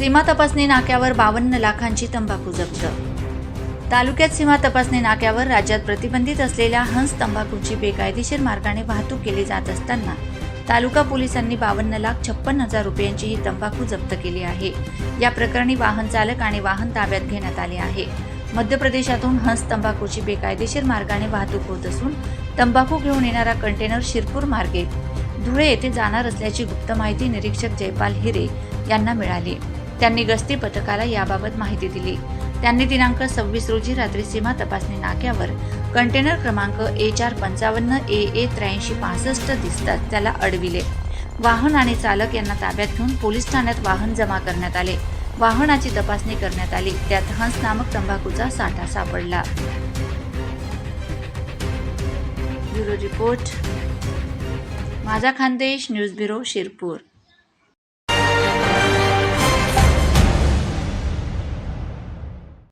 सीमा तपासणी नाक्यावर बावन्न लाखांची तंबाखू जप्त. तालुक्यात सीमा तपासणी नाक्यावर राज्यात प्रतिबंधित असलेल्या हंस तंबाखूची बेकायदेशीर मार्गाने वाहतूक केली जात असताना तालुका पोलिसांनी बावन्न लाख छप्पन हजार रुपयांची ही तंबाखू जप्त केली आहे. या प्रकरणी वाहन चालक आणि वाहन ताब्यात घेण्यात आले आहे. मध्य प्रदेशातून हंस तंबाखूची बेकायदेशीर मार्गाने वाहतूक होत असून तंबाखू घेऊन येणारा कंटेनर शिरपूर मार्गे धुळे येथे जाणार असल्याची गुप्त माहिती निरीक्षक जयपाल हिरे यांना मिळाली. त्यांनी गस्ती पथकाला याबाबत माहिती दिली. त्यांनी दिनांक सव्वीस रोजी रात्री सीमा तपासणी नाक्यावर कंटेनर क्रमांक ए चार पंचावन्न ए ए त्र्याऐंशी पासष्ट दिसताच त्याला अडविले. वाहन आणि चालक यांना ताब्यात घेऊन पोलीस ठाण्यात वाहन जमा करण्यात आले. वाहनाची तपासणी करण्यात आली. त्यात हंस नामक तंबाखूचा साठा सापडला. Bureau report. माझा खानदेश न्यूज ब्युरो शिरपूर.